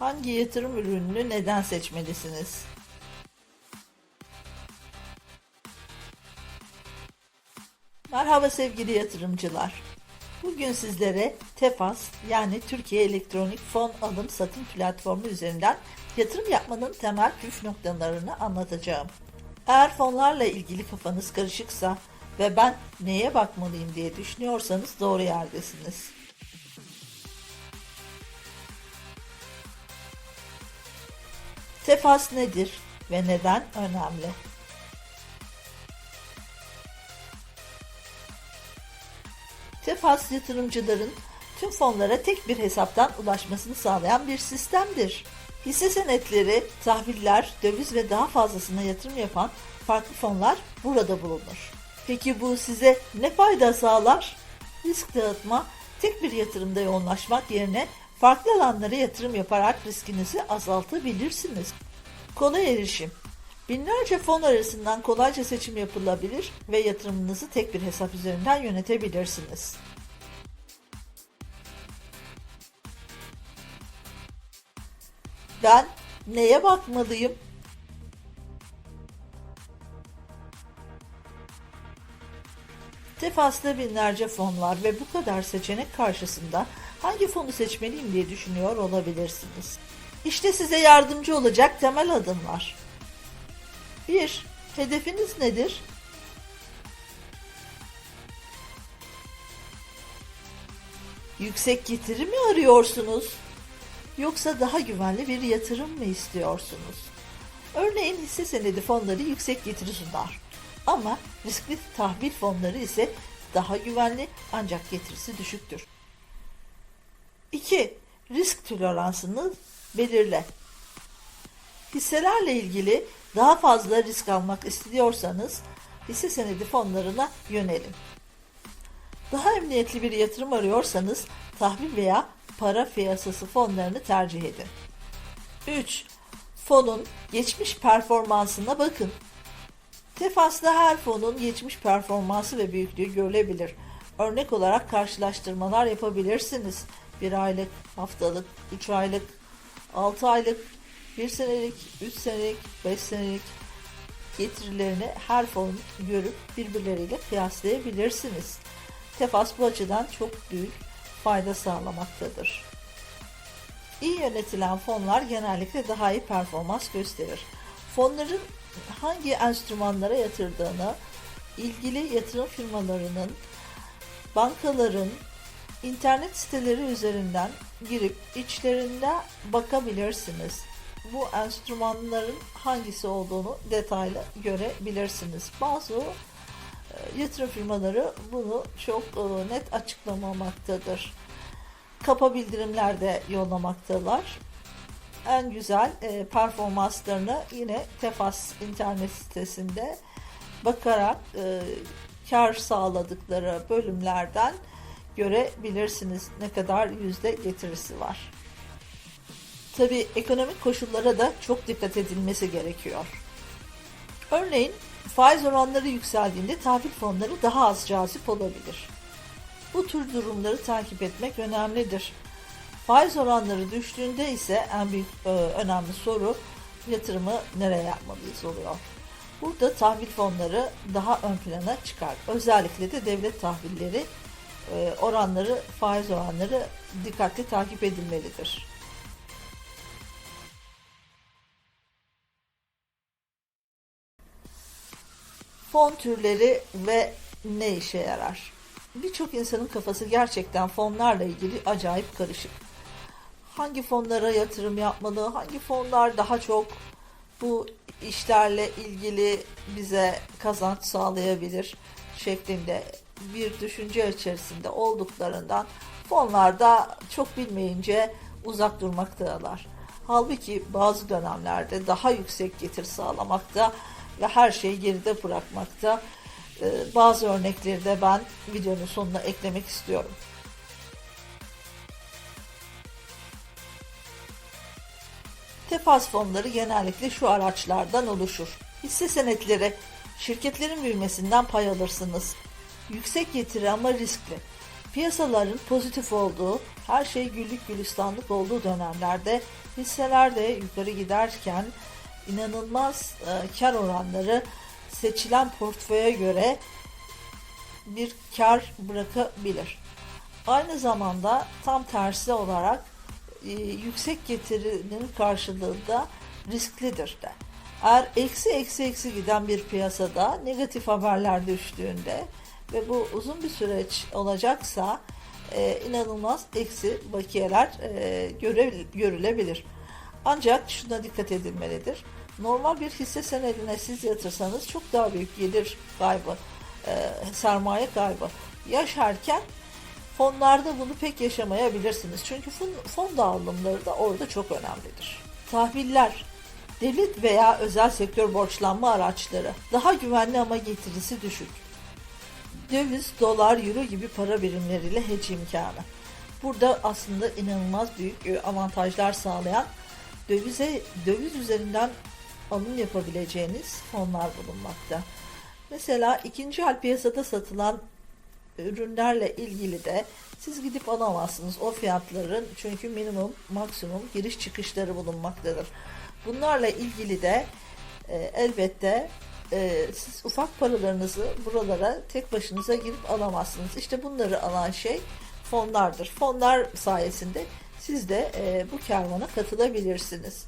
Hangi yatırım ürününü neden seçmelisiniz? Merhaba sevgili yatırımcılar. Bugün sizlere TEFAS yani Türkiye Elektronik Fon Alım Satım Platformu üzerinden yatırım yapmanın temel püf noktalarını anlatacağım. Eğer fonlarla ilgili kafanız karışıksa ve ben neye bakmalıyım diye düşünüyorsanız doğru yerdesiniz. TEFAS nedir ve neden önemli? TEFAS yatırımcıların tüm fonlara tek bir hesaptan ulaşmasını sağlayan bir sistemdir. Hisse senetleri, tahviller, döviz ve daha fazlasına yatırım yapan farklı fonlar burada bulunur. Peki bu size ne fayda sağlar? Risk dağıtma, tek bir yatırımda yoğunlaşmak yerine farklı alanlara yatırım yaparak riskinizi azaltabilirsiniz. Kolay erişim. Binlerce fon arasından kolayca seçim yapılabilir ve yatırımınızı tek bir hesap üzerinden yönetebilirsiniz. Ben neye bakmalıyım? Tefas'ta binlerce fon var ve bu kadar seçenek karşısında hangi fonu seçmeliyim diye düşünüyor olabilirsiniz. İşte size yardımcı olacak temel adımlar. 1. Hedefiniz nedir? Yüksek getiri mi arıyorsunuz? Yoksa daha güvenli bir yatırım mı istiyorsunuz? Örneğin hisse senedi fonları yüksek getiri sunar. Ama riskli tahvil fonları ise daha güvenli ancak getirisi düşüktür. 2. Risk toleransını belirle. Hisselerle ilgili daha fazla risk almak istiyorsanız hisse senedi fonlarına yönelin. Daha emniyetli bir yatırım arıyorsanız tahvil veya para piyasası fonlarını tercih edin. 3. Fonun geçmiş performansına bakın. Tefas'ta her fonun geçmiş performansı ve büyüklüğü görülebilir. Örnek olarak karşılaştırmalar yapabilirsiniz. 1 aylık, haftalık, 3 aylık, 6 aylık, 1 senelik, 3 senelik, 5 senelik getirilerini her fon görüp birbirleriyle kıyaslayabilirsiniz. Tefas bu açıdan çok büyük fayda sağlamaktadır. İyi yönetilen fonlar genellikle daha iyi performans gösterir. Fonların hangi enstrümanlara yatırdığını, ilgili yatırım firmalarının, bankaların, internet siteleri üzerinden girip içlerinde bakabilirsiniz. Bu enstrümanların hangisi olduğunu detaylı görebilirsiniz. Bazı e, yatırım firmaları bunu çok e, net açıklamamaktadır. Kapa bildirimler de yollamaktalar. En güzel e, performanslarını yine Tefas internet sitesinde bakarak kar sağladıkları bölümlerden görebilirsiniz ne kadar yüzde getirisi var. Tabi ekonomik koşullara da çok dikkat edilmesi gerekiyor. Örneğin faiz oranları yükseldiğinde tahvil fonları daha az cazip olabilir. Bu tür durumları takip etmek önemlidir. Faiz oranları düştüğünde ise en büyük e, önemli soru yatırımı nereye yapmalıyız oluyor. Burada tahvil fonları daha ön plana çıkar. Özellikle de devlet tahvilleri oranları, faiz oranları dikkatli takip edilmelidir. Fon türleri ve ne işe yarar? Birçok insanın kafası gerçekten fonlarla ilgili acayip karışık. Hangi fonlara yatırım yapmalı, hangi fonlar daha çok bu işlerle ilgili bize kazanç sağlayabilir şeklinde bir düşünce içerisinde olduklarından fonlarda çok bilmeyince uzak durmaktalar. Halbuki bazı dönemlerde daha yüksek getir sağlamakta ve her şeyi geride bırakmakta. Ee, bazı örnekleri de ben videonun sonuna eklemek istiyorum. Tefas fonları genellikle şu araçlardan oluşur. Hisse senetleri, şirketlerin büyümesinden pay alırsınız. Yüksek getiri ama riskli. Piyasaların pozitif olduğu, her şey güllük gülistanlık olduğu dönemlerde hisseler de yukarı giderken inanılmaz e, kar oranları seçilen portföye göre bir kar bırakabilir. Aynı zamanda tam tersi olarak e, yüksek getirinin karşılığında risklidir de. Eğer eksi eksi eksi giden bir piyasada negatif haberler düştüğünde ve bu uzun bir süreç olacaksa e, inanılmaz eksi bakiyeler e, göre, görülebilir. Ancak şuna dikkat edilmelidir. Normal bir hisse senedine siz yatırsanız çok daha büyük gelir kaybı, e, sermaye kaybı yaşarken fonlarda bunu pek yaşamayabilirsiniz. Çünkü fon, fon dağılımları da orada çok önemlidir. Tahviller, devlet veya özel sektör borçlanma araçları daha güvenli ama getirisi düşük. Döviz, dolar, euro gibi para birimleriyle hedge imkanı. Burada aslında inanılmaz büyük e, avantajlar sağlayan dövize döviz üzerinden alım yapabileceğiniz fonlar bulunmakta. Mesela ikinci el piyasada satılan ürünlerle ilgili de siz gidip alamazsınız o fiyatların çünkü minimum maksimum giriş çıkışları bulunmaktadır. Bunlarla ilgili de e, elbette e, siz ufak paralarınızı buralara tek başınıza girip alamazsınız. İşte bunları alan şey fonlardır. Fonlar sayesinde siz de e, bu kervana katılabilirsiniz.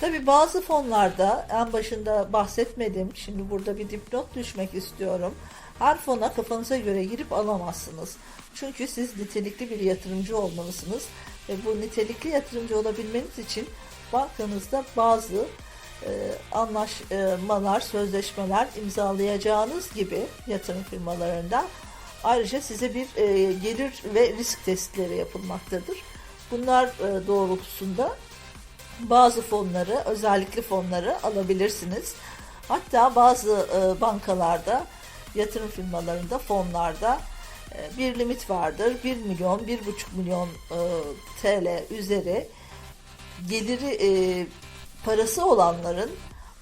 Tabi bazı fonlarda en başında bahsetmedim. Şimdi burada bir dipnot düşmek istiyorum. Her fona kafanıza göre girip alamazsınız. Çünkü siz nitelikli bir yatırımcı olmalısınız. Ve bu nitelikli yatırımcı olabilmeniz için bankanızda bazı anlaşmalar, sözleşmeler imzalayacağınız gibi yatırım firmalarında ayrıca size bir e, gelir ve risk testleri yapılmaktadır. Bunlar e, doğrultusunda bazı fonları, özellikle fonları alabilirsiniz. Hatta bazı e, bankalarda, yatırım firmalarında, fonlarda e, bir limit vardır. 1 milyon, 1,5 milyon e, TL üzeri geliri e, parası olanların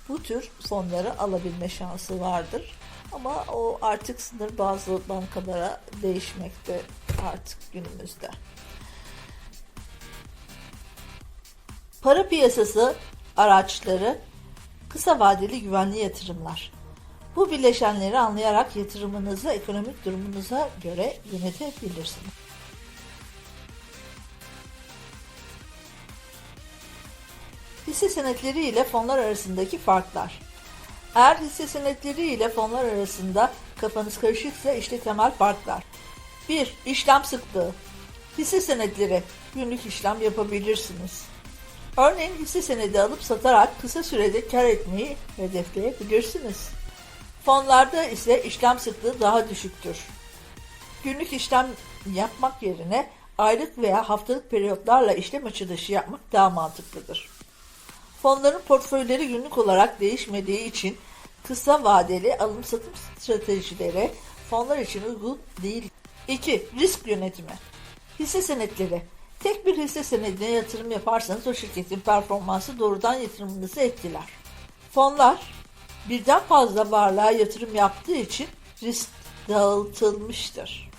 bu tür fonları alabilme şansı vardır. Ama o artık sınır bazı bankalara değişmekte artık günümüzde. Para piyasası araçları kısa vadeli güvenli yatırımlar. Bu bileşenleri anlayarak yatırımınızı ekonomik durumunuza göre yönetebilirsiniz. Hisse senetleri ile fonlar arasındaki farklar. Eğer hisse senetleri ile fonlar arasında kafanız karışıksa işte temel farklar. 1. İşlem sıklığı. Hisse senetleri günlük işlem yapabilirsiniz. Örneğin hisse senedi alıp satarak kısa sürede kar etmeyi hedefleyebilirsiniz. Fonlarda ise işlem sıklığı daha düşüktür. Günlük işlem yapmak yerine aylık veya haftalık periyotlarla işlem açılışı yapmak daha mantıklıdır. Fonların portföyleri günlük olarak değişmediği için kısa vadeli alım satım stratejileri fonlar için uygun değil. 2. Risk yönetimi. Hisse senetleri. Tek bir hisse senedine yatırım yaparsanız o şirketin performansı doğrudan yatırımınızı etkiler. Fonlar birden fazla varlığa yatırım yaptığı için risk dağıtılmıştır.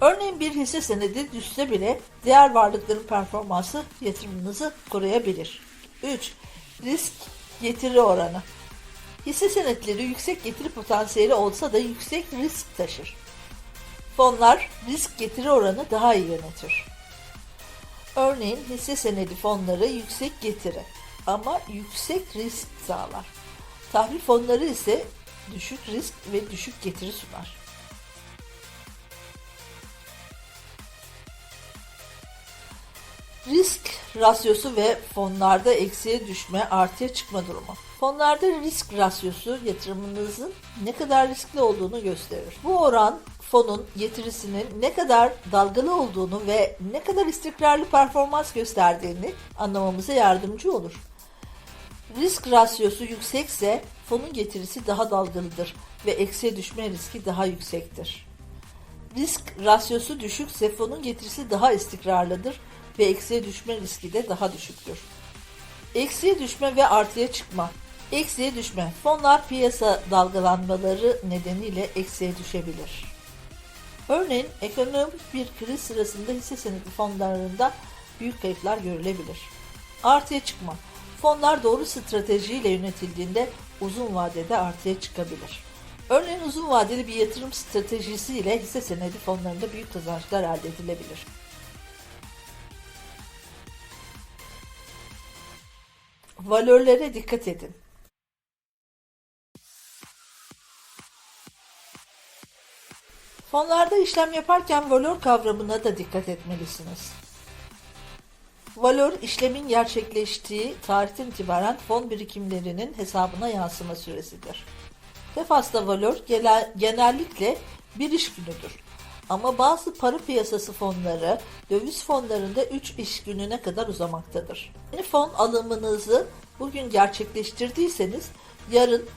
Örneğin bir hisse senedi düşse bile diğer varlıkların performansı yatırımınızı koruyabilir. 3. Risk getiri oranı. Hisse senetleri yüksek getiri potansiyeli olsa da yüksek risk taşır. Fonlar risk getiri oranı daha iyi yönetir. Örneğin hisse senedi fonları yüksek getiri ama yüksek risk sağlar. Tahvil fonları ise düşük risk ve düşük getiri sunar. Risk rasyosu ve fonlarda eksiye düşme, artıya çıkma durumu. Fonlarda risk rasyosu yatırımınızın ne kadar riskli olduğunu gösterir. Bu oran fonun getirisinin ne kadar dalgalı olduğunu ve ne kadar istikrarlı performans gösterdiğini anlamamıza yardımcı olur. Risk rasyosu yüksekse fonun getirisi daha dalgalıdır ve eksiye düşme riski daha yüksektir. Risk rasyosu düşükse fonun getirisi daha istikrarlıdır ve eksiye düşme riski de daha düşüktür. Eksiye düşme ve artıya çıkma. Eksiye düşme. Fonlar piyasa dalgalanmaları nedeniyle eksiye düşebilir. Örneğin ekonomik bir kriz sırasında hisse senedi fonlarında büyük kayıplar görülebilir. Artıya çıkma. Fonlar doğru stratejiyle yönetildiğinde uzun vadede artıya çıkabilir. Örneğin uzun vadeli bir yatırım stratejisi ile hisse senedi fonlarında büyük kazançlar elde edilebilir. Valörlere dikkat edin. Fonlarda işlem yaparken valör kavramına da dikkat etmelisiniz. Valör işlemin gerçekleştiği tarihten itibaren fon birikimlerinin hesabına yansıma süresidir. Defas'ta valör genellikle bir iş günüdür. Ama bazı para piyasası fonları döviz fonlarında 3 iş gününe kadar uzamaktadır. Yeni fon alımınızı bugün gerçekleştirdiyseniz yarın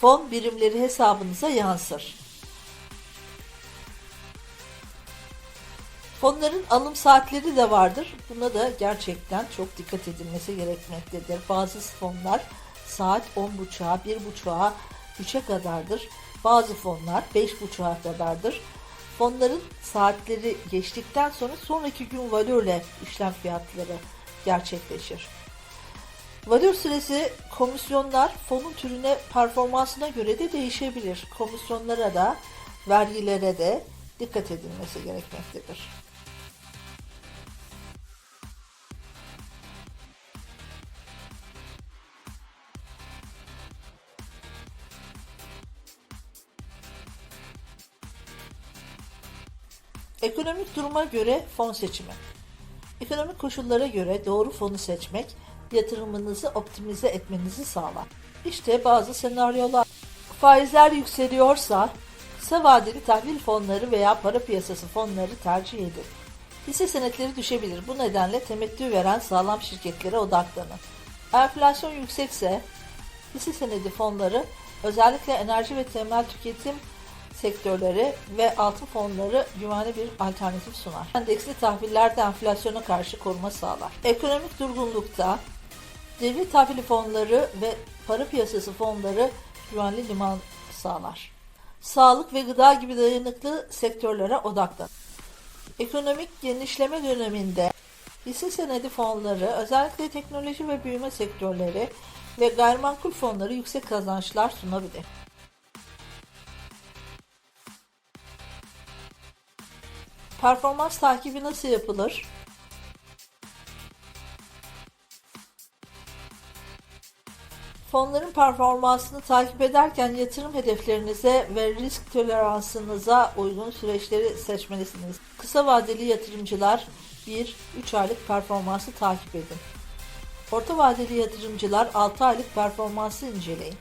fon birimleri hesabınıza yansır. Fonların alım saatleri de vardır. Buna da gerçekten çok dikkat edilmesi gerekmektedir. Bazı fonlar saat 10.30'a, 1.30'a, 3'e kadardır. Bazı fonlar 5.30'a kadardır. Fonların saatleri geçtikten sonra sonraki gün valörle işlem fiyatları gerçekleşir. Valör süresi komisyonlar fonun türüne performansına göre de değişebilir. Komisyonlara da vergilere de dikkat edilmesi gerekmektedir. Ekonomik duruma göre fon seçimi. Ekonomik koşullara göre doğru fonu seçmek yatırımınızı optimize etmenizi sağlar. İşte bazı senaryolar. Faizler yükseliyorsa kısa vadeli tahvil fonları veya para piyasası fonları tercih edin. Hisse senetleri düşebilir. Bu nedenle temettü veren sağlam şirketlere odaklanın. Enflasyon yüksekse hisse senedi fonları özellikle enerji ve temel tüketim sektörleri ve altın fonları güvenli bir alternatif sunar. Endeksli tahviller de enflasyona karşı koruma sağlar. Ekonomik durgunlukta devlet tahvili fonları ve para piyasası fonları güvenli liman sağlar. Sağlık ve gıda gibi dayanıklı sektörlere odaklan. Ekonomik genişleme döneminde hisse senedi fonları özellikle teknoloji ve büyüme sektörleri ve gayrimenkul fonları yüksek kazançlar sunabilir. Performans takibi nasıl yapılır? Fonların performansını takip ederken yatırım hedeflerinize ve risk toleransınıza uygun süreçleri seçmelisiniz. Kısa vadeli yatırımcılar 1-3 aylık performansı takip edin. Orta vadeli yatırımcılar 6 aylık performansı inceleyin.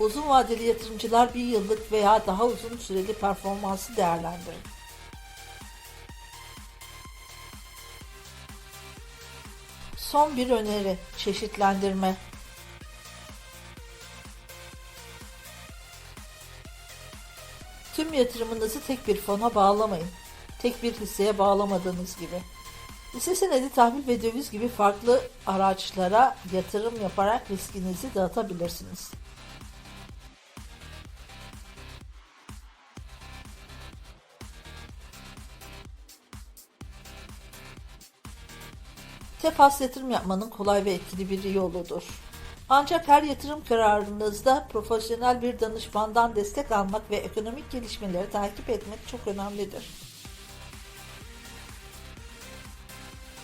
Uzun vadeli yatırımcılar 1 yıllık veya daha uzun süreli performansı değerlendirin. Son bir öneri, çeşitlendirme. Tüm yatırımınızı tek bir fona bağlamayın. Tek bir hisseye bağlamadığınız gibi. Hisse senedi, tahvil ve döviz gibi farklı araçlara yatırım yaparak riskinizi dağıtabilirsiniz. Tefas yatırım yapmanın kolay ve etkili bir yoludur. Ancak her yatırım kararınızda profesyonel bir danışmandan destek almak ve ekonomik gelişmeleri takip etmek çok önemlidir.